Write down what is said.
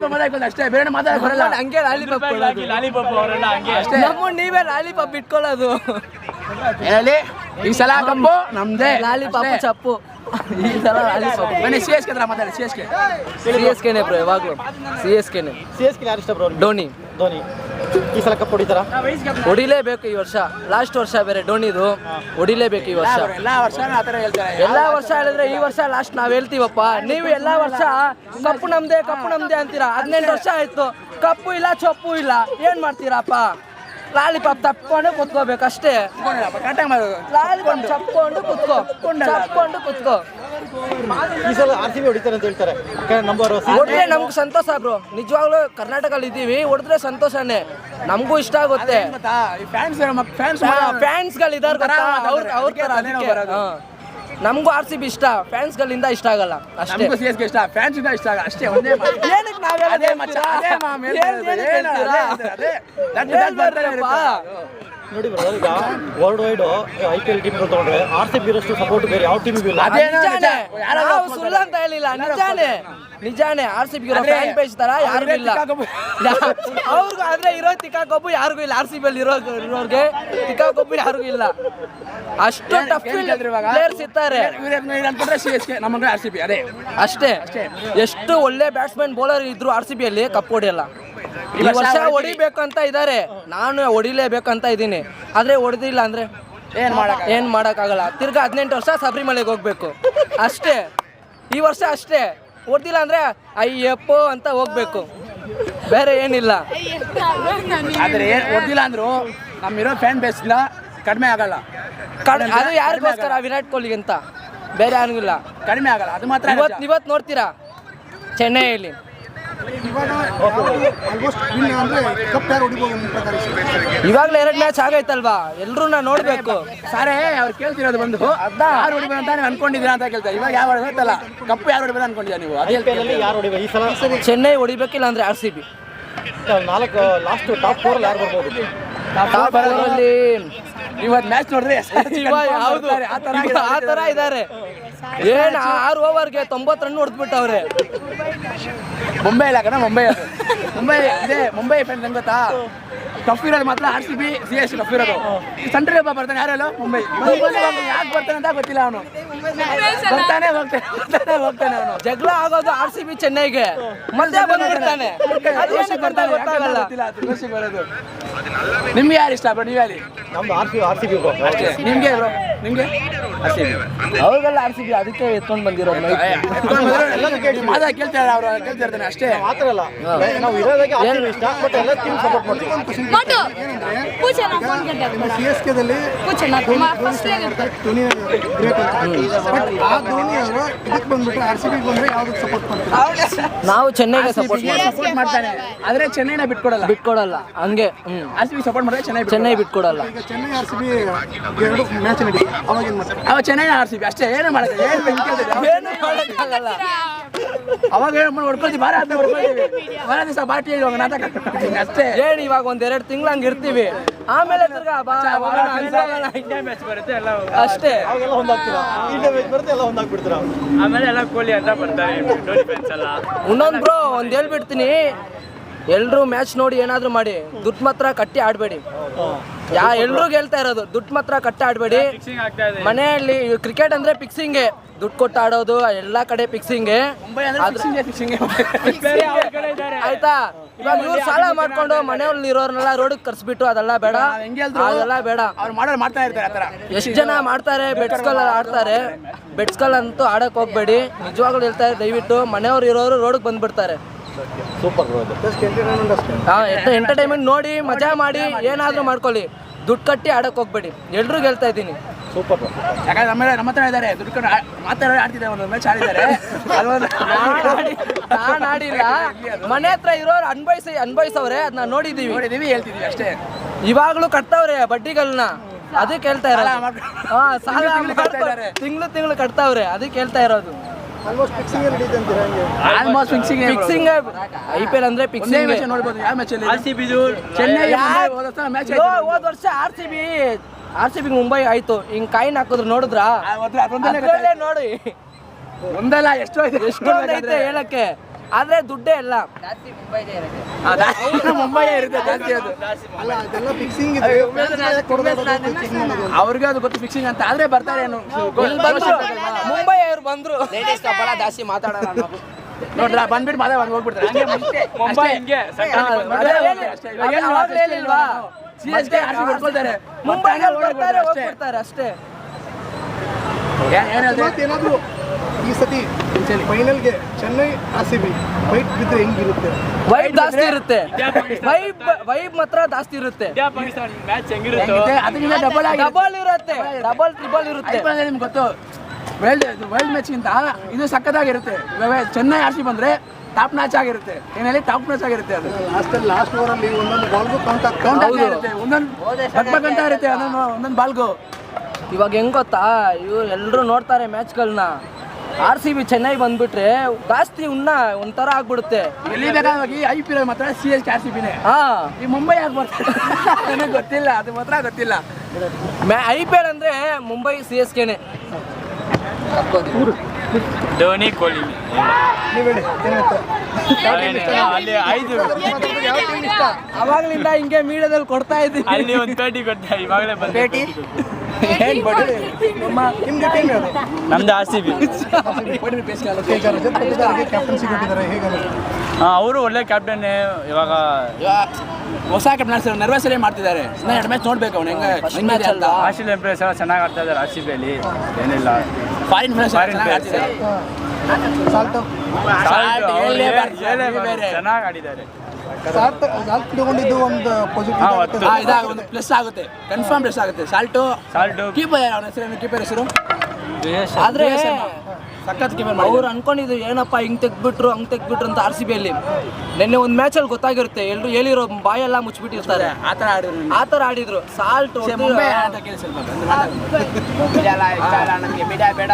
ಅಷ್ಟೇ ಬೇರೆ ಮಾತಾಡಕ್ ಬರಲ್ಲ. ಹಂಗೆ ಲಾಲಿಪಾಪ್ ಅವರೆಲ್ಲ ಹಂಗೆ. ಅಷ್ಟೇ. ನಮ್ಮ ನೀವೇ ಲಾಲಿಪಾಪ್ ಇಟ್ಕೊಳ್ಳೋದು. ಹೇಳಿ ಈ ಸಲ ಕಂಬು ನಮ್ದೇ. ಲಾಲಿಪಾಪ್ ಚಪ್ಪು. ಈ ಸಲ ಲಾಲಿಪಾಪ್. ಬನ್ನಿ ಸಿ ಎಸ್ ಕೆ ಮಾತಾಡಿ C S K. C S ಕೆನೆ ಬ್ರೋ ಯಾವಾಗಲೂ. ಸಿ ಎಸ್ ಕೆನೆ ಸಿ ಎಸ್ ಕೆ ಯಾರು ಇಷ್ಟ ಬ್ರೋ ಧೋನಿ. ಧೋನಿ. ಈ ಸಲ ಕಪ್ ಹೊಡಿತಾರ ಹೊಡಿಲೇಬೇಕು ಈ ವರ್ಷ. ಲಾಸ್ಟ್ ವರ್ಷ ಬೇರೆ ಡೋಣಿದು ಹೊಡಿಲೇಬೇಕು ಈ ವರ್ಷ. ಎಲ್ಲಾ ವರ್ಷ ಆ ಹೇಳ್ತಾರೆ. ಎಲ್ಲಾ ವರ್ಷ ಹೇಳಿದ್ರೆ ಈ ವರ್ಷ ಲಾಸ್ಟ್ ನಾವ್ ಹೇಳ್ತೀವಪ್ಪ. ನೀವು ಎಲ್ಲಾ ವರ್ಷ ಕಪ್ಪು ನಮ್ದೆ ಕಪ್ಪು ನಮ್ದೆ ಅಂತೀರಾ? ಹದಿನೆಂಟು ವರ್ಷ ಆಯ್ತು. ಕಪ್ಪು ಇಲ್ಲ ಚೊಪ್ಪು ಇಲ್ಲ. ಏನ್ ಮಾಡ್ತೀರಪ್ಪ? ಲಾಲಿಪಾಪ್ ತಪ್ಕೊಂಡು ಕುತ್ಕೋಬೇಕು ಅಷ್ಟೇ. ಲಾಲಿಪಾಪ್ ಚಪ್ಕೊಂಡು ಕುತ್ಕೋ. ಚಪ್ಕೊಂಡು ಕುತ್ಕೋ. ಈ ಸಲ ಆರ್ ಸಿ ಬಿ ಹೊಡಿತಾರೆ ಅಂತ ಹೇಳ್ತಾರೆ. ನಂಬರ್ ನಮ್ಗೆ ಸಂತೋಷ ಬ್ರೋ ನಿಜವಾಗ್ಲೂ ಕರ್ನಾಟಕದಲ್ಲಿ ಇದ್ದೀವಿ ಹೊಡೆದ್ರೆ ಸಂತೋಷನೇ. ನಮಗೂ ಇಷ್ಟ ಆಗುತ್ತೆ. ಫ್ಯಾನ್ಸ್ ಫ್ಯಾನ್ಸ್ ಗೊತ್ತಾ? ಅವ್ರ ಅವ್ರ ಥರ ಅದಕ್ಕೆ. ನಮಗೂ ಆರ್ ಸಿ ಬಿ ಇಷ್ಟ. ಫ್ಯಾನ್ಸ್ ಗಳಿಂದ ಇಷ್ಟ ಆಗಲ್ಲ. ಅಷ್ಟೇ. ನಮಗೂ ಇಷ್ಟ. ಫ್ಯಾನ್ಸ್ ಇಂದ ಇಷ್ಟ ಆಗ ಅಷ್ಟೇ ಒಂದೇ ಮಾತು. ಏನಕ್ಕೆ ನಾವೆಲ್ಲ ಅದೇ ಮಚ್ಚ ಅದೇ ಮಾಮ್ ಹೇಳ್ತಾ ಏನ್- ಇರೋದು. ಏನಕ್ಕೆ ಏನು ಹೇಳ್ತೀರಾ? ಅದೇ ಅದೇ ನೋಡಿ ಬ್ರೋ ಈಗ world wide I P L team ತಗೊಂಡ್ರೆ ಆರ್ ಸಿ ಬಿ ಇರೋಷ್ಟು ಸಪೋರ್ಟ್ ಬೇರೆ ಯಾವ ಟೀಮಿಗೂ ಇಲ್ಲ ಅದೇ ಏನೋ ನಿಜಾನೇ ನಾವು ಸುಳ್ಳು ಅಂತ ಹೇಳಿಲ್ಲ ನಿಜಾನೇ. ನಿಜಾನೇ R C B fan page ತರ ಯಾರಿಗೂ ಇಲ್ಲ. ಅವ್ರಿಗೂ ಅಂದ್ರೆ ಇರೋ ತಿಕ್ಕಾಕೊಬ್ಬು ಯಾರಿಗೂ ಇಲ್ಲ. ಆರ್ ಸಿ ಬಿ ಇರೋ ಇರೋರ್ಗೆ ತಿಕ್ಕಾಕೊಬ್ಬು ಯಾರಿಗೂ ಇಲ್ಲ. ಅಷ್ಟು ಟಫ್? ಪ್ಲೇಯರ್ಸ್ ಇರ್ತಾರೆ ಇವ್ರು ಇವ್ರು ಸಿ ಎಸ್ ಕೆ ನಮಗೆ ಆರ್ ಸಿ ಬಿ ಅದೇ. ಅಷ್ಟೇ. ಎಷ್ಟು ಒಳ್ಳೆ ಬ್ಯಾಟ್ಸ್ಮನ್ ಬೌಲರ್ ಇದ್ರು ಆರ್ ಸಿ ಬಿ ಅಲ್ಲಿ ಕಪ್ ಹೊಡೆಯಲ್ಲ ಈ ವರ್ಷ ವರ್ಷ ಹೊಡಿಬೇಕು ಅಂತ ಇದ್ದಾರೆ. ನಾನು ಹೊಡಿಲೇಬೇಕು ಅಂತ ಇದ್ದೀನಿ. ಆದ್ರೆ ಹೊಡೆದಿಲ್ಲ ಅಂದ್ರೆ ಏನು ಮಾಡಕ್ ಏನು ಮಾಡೋಕ್ಕಾಗಲ್ಲ? ತಿರ್ಗಾ ಹದಿನೆಂಟು ವರ್ಷ ಶಬರಿಮಲೆಗೆ ಹೋಗ್ಬೇಕು. ಅಷ್ಟೇ. ಈ ವರ್ಷ ಅಷ್ಟೇ. ಹೊಡ್ದಿಲ್ಲ ಅಂದ್ರೆ ಅಯ್ಯಪ್ಪ ಅಂತ ಹೋಗ್ಬೇಕು. ಬೇರೆ ಏನಿಲ್ಲ. ಆದ್ರೆ ಏನ್ ಹೊಡ್ದಿಲ್ಲ ಅಂದ್ರು ನಮ್ಮಿರೋ ಫ್ಯಾನ್ ಬೇಸ್ ಇಲ್ಲ ಕಡಿಮೆ ಆಗಲ್ಲ. ಕಡಿಮೆ ಅದು ಯಾರಿಗೋಸ್ಕರ ವಿರಾಟ್ ಕೊಹ್ಲಿ ಅಂತ? ಬೇರೆ ಯಾರಿಗಿಲ್ಲ ಕಡಿಮೆ ಆಗಲ್ಲ. ಅದು ಮಾತ್ರ. ಇವತ್ತು ಇವತ್ತು ನೋಡ್ತೀರಾ? ಚೆನ್ನೈಯಲ್ಲಿ. ಆಲ್ಮೋಸ್ಟ್ ವಿನ್ ಅಂದ್ರೆ ಕಪ್ ಯಾರು ಹೊಡಿಬೋದು ನಿಮ್ಮ ಪ್ರಕಾರ ಈ ಇವಾಗ್ಲೇ ಎರಡು ಮ್ಯಾಚ್ ಆಗೈತಲ್ವಾ? ಎಲ್ಲರೂ ನಾ ನೋಡ್ಬೇಕು. ಸಾರೇ ಅವ್ರು ಕೇಳ್ತಿರೋದು ಬಂದು ಯಾರು ಹೊಡಿಬೋದು ಅಂತ ನೀವು ಅನ್ಕೊಂಡಿದ್ದೀರಾ ಅಂತ ಕೇಳ್ತಾರೆ ಇವಾಗ ಯಾವ ಹೇಳ್ತಲ್ಲ ಕಪ್ ಯಾರು ಹೊಡಿಬೋದು ಅನ್ಕೊಂಡಿದ್ದೀರಾ ನೀವು? ಅದೇ ಪಿ ಯಾರು ಹೊಡಿಬೇಕು? ಈ ಸಲ ಚೆನ್ನೈ ಹೊಡಿಬೇಕಿಲ್ಲ ಅಂದ್ರೆ ಆರ್ ಸಿ ಬಿ ನಾಲ್ಕು ಲಾಸ್ಟ್ ಟಾಪ್ ಫೋರ್ ಯಾರು ಬರ್ಬೋದು? ಟಾಪ್ ಇವತ್ತು ಮ್ಯಾಚ್ ನೋಡಿದ್ರೆ ಹೌದು ಆ ತರ ಆ ತರ ಇದಾರೆ ಏನ್ ಆರು ಓವರ್ಗೆ ತೊಂಬತ್ತು ರನ್ ಹೊಡೆದ್ಬಿಟ್ಟವ್ರೆ. ಮುಂಬೈ ಇಲ್ಲ ಕಣ ಮುಂಬೈ ಅದು. ಮುಂಬೈ ಇದೇ ಮುಂಬೈ ಫ್ರೆಂಡ್ ನಂಗೆ ಗೊತ್ತಾ? ಟಫ್ ಇರೋದು ಮಾತ್ರ R C B C S tough ಇರೋದು. ಸೆಂಟ್ರಲ್ ಒಬ್ಬ ಬರ್ತಾನೆ ಯಾರೆಲ್ಲ ಮುಂಬೈ. ಯಾಕೆ ಬರ್ತಾನೆ ಅಂತ ಗೊತ್ತಿಲ್ಲ ಅವನು. ಬರ್ತಾನೆ ಹೋಗ್ತಾನೆ ಬರ್ತಾನೆ ಹೋಗ್ತಾನೆ ಅವನು. ಜಗಳ ಆಗೋದು ಆರ್ ಸಿ ಬಿ ಚೆನ್ನೈಗೆ. ಮತ್ತೆ ಬಂದ್ಬಿಡ್ತಾನೆ. ಅದು ಬರೋದು ಗೊತ್ತಾಗಲ್ಲ. ನಿಮ್ಗೆ ಯಾರು ಇಷ್ಟ ಬ್ರೋ ನೀವು ನಮ್ದು R C R C B ನಿಮಗೆ ಬ್ರೋ ನಿಮಗೆ? ಆರ್ ಸಿ ಬಿ ಅವಾಗೆಲ್ಲ ಆರ್ ಸಿ ಬಿ ಅದಕ್ಕೆ ಎತ್ಕೊಂಡು ಬಂದಿರೋದು ಅದ ಕೇಳ್ತಾರೆ ಅವರು ಅಷ್ಟೇ. ಆ ಅಲ್ಲ. ನಾವು ಇರೋದಕ್ಕೆ ಇಷ್ಟ ಬಟ್ ಎಲ್ಲ ಟೀಮ್ ಸಪೋರ್ಟ್ ಮಾಡ್ತೀವಿ. ಮಾಡ್ತಾರೆ? ನಾವು ಚೆನ್ನೈಗೆ ಸಪೋರ್ಟ್ ಮಾಡ್ತಾನೆ ಆದ್ರೆ ಚೆನ್ನೈನ ಬಿಟ್ಕೊಡಲ್ಲ. ಬಿಟ್ಕೊಡಲ್ಲ. ಹಂಗೆ ಹ್ಞೂ ಆರ್ ಸಿ ಬಿ ಸಪೋರ್ಟ್ ಮಾಡಿದ್ರೆ ಚೆನ್ನೈ ಚೆನ್ನೈ ಬಿಟ್ಕೊಡಲ್ಲ. ಈಗ ಚೆನ್ನೈ ಆರ್ ಸಿ ಬಿ ಎರಡು ಮ್ಯಾಚ್ ನಡೀತು. ಅವಾಗ ಏನು ಮಾಡ್ತಾರೆ? ಅವ ಚೆನ್ನೈ ಆರ್ ಸಿ ಬಿ ಅಷ್ಟೇ ಏನು ಮಾಡ್ತೀವಿ ಏನು ಮಾಡಕ್ಕಾಗಲ್ಲ. ಅವಾಗ ಏನು ಹೊಡ್ಕೊಳ್ತೀವಿ ಬಾರ ಹೊಡ್ಕೊಳ್ತೀವಿ. ಬಾರ ದಿವಸ ಬಾಟಿ ಇವಾಗ ನಾಟಕ ಅಷ್ಟೇ. ಹೇಳಿ ಇವಾಗ ಒಂದ್ ಎರಡು ತಿಂಗಳು ಹಂಗ ಇರ್ತೀವಿ. ಆಮೇಲೆ ತಿರ್ಗಾ ಬಾ ಹೋಗೋಣ, ಹಂಗ್ ಇಂಡಿಯಾ ಮ್ಯಾಚ್ ಬರುತ್ತೆ ಎಲ್ಲ ಅಷ್ಟೇ. ಅವಾಗೆಲ್ಲ ಹೊಂದಾಗ್ತೀರಾ ಇಂಡಿಯಾ ಮ್ಯಾಚ್ ಬರುತ್ತೆ ಎಲ್ಲ ಹೊಂದಾಗ್ಬಿಡ್ತೀರಾ ಆಮೇಲೆ ಎಲ್ಲ ಕೊಹ್ಲಿ ಅಂತ ಬರ್ತಾರೆ ಧೋನಿ ಫ್ಯಾನ್ಸ್ ಎಲ್ಲ. ಇನ್ನೊಂದ್ ಬ್ರೋ ಒಂದ್ ಹೇಳ್ಬಿಡ್ತೀನಿ. ಎಲ್ರು ಮ್ಯಾಚ್ ನೋಡಿ ಏನಾದ್ರು ಮಾಡಿ ದುಡ್ಡು ಮಾತ್ರ ಕಟ್ಟಿ ಆಡ್ಬೇಡಿ. ಯಾ ಎಲ್ರು ಹೇಳ್ತಾ ಇರೋದು ದುಡ್ಡು ಮಾತ್ರ ಕಟ್ಟಿ ಆಡ್ಬೇಡಿ. ಮನೆಯಲ್ಲಿ ಕ್ರಿಕೆಟ್ ಅಂದ್ರೆ ಫಿಕ್ಸಿಂಗೆ ದುಡ್ಡು ಕೊಟ್ಟು ಆಡೋದು ಎಲ್ಲಾ ಕಡೆ ಫಿಕ್ಸಿಂಗೆ ಆಯ್ತಾ? ಇವಾಗ ಇವ್ರು ಸಾಲ ಮಾಡ್ಕೊಂಡು ಮನೆಯಲ್ಲಿ ಇರೋರ್ನೆಲ್ಲ ರೋಡಿಗೆ ಕರ್ಸ್ಬಿಟ್ಟು ಅದೆಲ್ಲ ಬೇಡ. ಅದೆಲ್ಲ ಬೇಡ. ಎಷ್ಟ್ ಮಾಡ್ತಾ ಇರ್ತಾರೆ ಎಷ್ಟು ಜನ ಮಾಡ್ತಾರೆ? ಬೆಟ್ಸ್ಕಲ್ ಆಡ್ತಾರೆ. ಬೆಟ್ಸ್ಕಲ್ ಅಂತೂ ಆಡಕ್ ಹೋಗ್ಬೇಡಿ. ನಿಜವಾಗ್ಲೂ ಹೇಳ್ತಾರೆ ದಯವಿಟ್ಟು ಮನೆಯವ್ರು ಇರೋರು ರೋಡಿಗೆ ಬಂದ್ಬಿಡ್ತಾರೆ. ಸೂಪರ್ ಬ್ರೋ ಇದು. ಜಸ್ಟ್ ಎಂಟರ್ಟೈನ್ಮೆಂಟ್ ಹಾ ಎಂಟರ್ಟೈನ್ಮೆಂಟ್ ನೋಡಿ ಮಜಾ ಮಾಡಿ ಏನಾದ್ರೂ ಮಾಡ್ಕೊಳ್ಳಿ. ದುಡ್ಡು ಕಟ್ಟಿ ಆಡಕ್ ಹೋಗ್ಬೇಡಿ. ಎಲ್ರಿಗೂ ಹೇಳ್ತಾ ಇದ್ದೀನಿ. ಸೂಪರ್ ಬ್ರೋ ಯಾಕಂದ್ರೆ ನಮ್ಮ ನಮ್ಮ ಹತ್ರ ಇದ್ದಾರೆ ದುಡ್ಡು ಕೊಂಡು ಮಾತಾಡೋ ಆಡ್ತಿದ್ದಾರೆ ಒಂದು ಮ್ಯಾಚ್ ಆಡಿದ್ದಾರೆ. ಅಲ್ವೊಂದು ನಾನ್ ಆಡಿಲ್ಲ ಮನೆ ಹತ್ರ ಇರೋರು ಅನ್ಭವಿಸಿ ಅನ್ಭವಿಸವ್ರೆ ಅದನ್ನ ನೋಡಿದೀವಿ ನೋಡಿದೀವಿ ಹೇಳ್ತಿದೀವಿ ಅಷ್ಟೇ. ಇವಾಗ್ಲೂ ಕಟ್ತಾವ್ರೆ ಬಡ್ಡಿಗಳನ್ನ ಅದಕ್ಕೆ ಹೇಳ್ತಾ ಇದ್ದಾರೆ. ತಿಂಗಳು ತಿಂಗಳು ಕಟ್ತಾವ್ರೆ. ಅದಕ್ಕೆ ಹೇಳ್ತಾ ಇರೋದು. Almost fixing fixing I P L ಅಂದ್ರೆ ಫಿಕ್ಸಿಂಗ್ ನೋಡ್ಬೋದು ಯಾವ ಮ್ಯಾಚ್ ಅಲ್ಲಿ? ಆರ್ ಸಿ ಬಿದು ಚೆನ್ನೈ? ಮ್ಯಾಚ್ ಹೋದ್ ವರ್ಷ R C B R C B Mumbai ಆಯ್ತು. ಹಿಂಗ್ ಕಾಯಿನ್ ಹಾಕಿದ್ರು ನೋಡಿದ್ರಾ? ನೋಡಿ. ಒಂದಲ್ಲ ಎಷ್ಟು ಇದೆ. ಎಷ್ಟೊಂದ್ ಐತೆ ಹೇಳಕ್ಕೆ. ಆದ್ರೆ ದುಡ್ಡೇ ಇಲ್ಲ. ಮುಂಬೈ ಇರುತ್ತೆ. ಜಾಸ್ತಿ ಅದು. ಅವ್ರಿಗೆ ಅದು ಗೊತ್ತು ಫಿಕ್ಸಿಂಗ್ ಅಂತ. ಆದ್ರೆ ಬರ್ತಾರೆ ಏನು? ಬಂದ್ರು ಲೇಡೀಸ್ ಜಾಸ್ತಿ ಮಾತಾಡೋಣ ನೋಡ್ರ ಬಂದ್ಬಿಟ್ಟು ಮಾತಾಡ ಬಂದು ಹೋಗ್ಬಿಡ್ತಾರೆ ಹಂಗೆ ಮುಂಚೆ ಮುಂಬೈ ಅಷ್ಟೇ. ಹಿಂಗೆ ಆರ್ಸಿ ಹೊಡ್ಕೊಳ್ತಾರೆ ಅಷ್ಟೇ. ಹೋಗ್ಬಿಡ್ತಾರೆ ಅಷ್ಟೇ? ಈ ಸತಿ ಫೈನಲ್ಗೆ ಚೆನ್ನೈ ಆರ್ ಸಿ ಬಿ ವೈಟ್ ಬಿದ್ರೆ ಹೆಂಗಿರುತ್ತೆ ವೈಬ್ ಜಾಸ್ತಿ ಇರುತ್ತೆ ವೈಬ್ ವೈಬ್ ಮಾತ್ರ ಜಾಸ್ತಿ ಇರುತ್ತೆ ಡಬಲ್ ಆಗಿ ಡಬಲ್ ಇರುತ್ತೆ ಡಬಲ್ ಟ್ರಿಬಲ್ ಇರುತ್ತೆ ನಿಮ್ಗೆ ಗೊತ್ತು ವರ್ಲ್ಡ್ ಮ್ಯಾಚ್ ಮ್ಯಾಚ್ಗಿಂತ ಇದು ಸಖತ್ತಾಗಿರುತ್ತೆ. ಇವಾಗ ಚೆನ್ನೈ ಆರ್ಸಿ ಬಂದ್ರೆ ಟಾಪ್ ಮ್ಯಾಚ್ ಆಗಿರುತ್ತೆ. ಏನಲ್ಲಿ ಟಾಪ್ ಮ್ಯಾಚ್ ಆಗಿರುತ್ತೆ ಅದು. ಲಾಸ್ಟಲ್ಲಿ ಲಾಸ್ಟ್ ಓವರಲ್ಲಿ ಒಂದೊಂದು ಬಾಲ್ಗೂ ಕೌಂಟ್ ಕೌಂಟ್ ಆಗ್ತಾ ಇರುತ್ತೆ. ಒಂದೊಂದು ಬಗ್ಬಗ್ಗಂತ ಇರುತ್ತೆ ಒಂದೊಂದು ಒಂದೊಂದು ಬಾಲ್ಗು ಇವಾಗ ಹೆಂಗ್ ಗೊತ್ತಾ? ಇವ್ರು ಎಲ್ಲರೂ ನೋಡ್ತಾರೆ ಮ್ಯಾಚ್ಗಳನ್ನ ಆರ್ ಸಿ ಬಿ ಚೆನ್ನೈ ಬಂದ್ಬಿಟ್ರೆ ಜಾಸ್ತಿ ಉನ್ನ ಒಂಥರ ಆಗ್ಬಿಡುತ್ತೆ. ಎಲ್ಲಿ ಬೇಕಾಗಿ ಐ ಪಿ ಎಲ್ ಮಾತ್ರ C S K R C ಬಿನೇ. ಹಾ. ಈ ಮುಂಬೈ ಆಗಿ ಬರ್ತಾರೆ? ನನಗೆ ಗೊತ್ತಿಲ್ಲ ಅದು ಮಾತ್ರ ಗೊತ್ತಿಲ್ಲ. ಐ ಪಿ ಎಲ್ ಅಂದ್ರೆ ಮುಂಬೈ ಸಿ ಎಸ್ ಕೆನೆ ಧೋನಿ ಕೊಹ್ಲಿ. ನೀವು ಹೇಳಿ ಅಲ್ಲಿ ಐದು. ಯಾವ ಅವಾಗ್ಲಿಂದ ಹಿಂಗೆ ಮೀಡಿಯಾದಲ್ಲಿ ಕೊಡ್ತಾ ಇದ್ದೀನಿ. ಅಲ್ಲಿ ಒಂದು ಪೇಟಿ ಕೊಡ್ತಾ ಇವಾಗಲೇ ಬಂದೆ ಏನ್ ಬಡ್ಡಿ ನಿಮ್ಗೆ ಟೀಮ್ ಯಾವುದು? ನಮ್ದು ಆರ್ ಸಿ ಬಿ. ಈಗ ರಜತ್ ಪಟ್ಟಿದಾರ್ಗೆ ಕ್ಯಾಪ್ಟನ್ಸಿ ಕೊಟ್ಟಿದ್ದಾರೆ. ಹೇಗೆ ಅವರು ಒಳ್ಳೆ ಕ್ಯಾಪ್ಟನ್ ಇವಾಗ ಹೊಸ ಕ್ಯಾಪ್ಟನ್ಸ್ ನರ್ವಸ್ ಅಲ್ಲೇ ಮಾಡ್ತಿದ್ದಾರೆ. ಇನ್ನ ಎರಡು ಮ್ಯಾಚ್ ನೋಡ್ಬೇಕು ಅವ್ನು ಹೆಂಗೆ ಮ್ಯಾಚ್ ಅಂತ. ಆಸ್ಟ್ರೇಲಿಯನ್ ಪ್ಲೇಯರ್ಸ್ ಎಲ್ಲ ಚೆನ್ನಾಗಿ ಆಡ್ತಾ ಇದ್ದಾರೆ ಆರ್ ಸಿ ಬಿಯಲ್ಲಿ ಏನಿಲ್ಲ foreign friends Foreign players. Salt. ಹೇಳಲೇಬಾರ್ದು, ಬೇರೆ. ಚೆನ್ನಾಗಿ ಆಡಿದ್ದಾರೆ. ಸಾಲ್ಟ್ ಸಾಲ್ಟ್ ತಗೊಂಡಿದ್ದು ಒಂದು ಹಾ, ಪಾಸಿಟಿವ್ ಹೊತ್ತು. ಇದಾಗ ಒಂದು ಪ್ಲಸ್ ಆಗುತ್ತೆ. ಕನ್ಫರ್ಮ್ ಪ್ಲಸ್ ಆಗುತ್ತೆ. ಸಾಲ್ಟು. ಸಾಲ್ಟು. ಕೀಪರ್ ಅವನ ಹೆಸರು ಕೀಪರ್ ಹೆಸರು? ಆದ್ರೆ ಸಖತ್ ಅವ್ರು ಅನ್ಕೊಂಡಿದ್ರು ಏನಪ್ಪ ಹಿಂಗ್ ತೆಗ್ಬಿಟ್ರು ಹಂಗ್ ತೆಗ್ಬಿಟ್ರು ಅಂತ ಆರ್ ಸಿ ಬಿ ಅಲ್ಲಿ. ನಿನ್ನೆ ಒಂದ್ ಮ್ಯಾಚ್ ಅಲ್ಲಿ ಗೊತ್ತಾಗಿರುತ್ತೆ ಎಲ್ರು ಹೇಳಿರೋ ಬಾಯೆಲ್ಲ ಮುಚ್ಚಿಬಿಟ್ಟಿರ್ತಾರೆ. ಆತರ ಥರ ಆಡಿದ್ರು ಆತರ ತರ ಆಡಿದ್ರು ಸಾಲ್ಟ್ ಬೇಡ.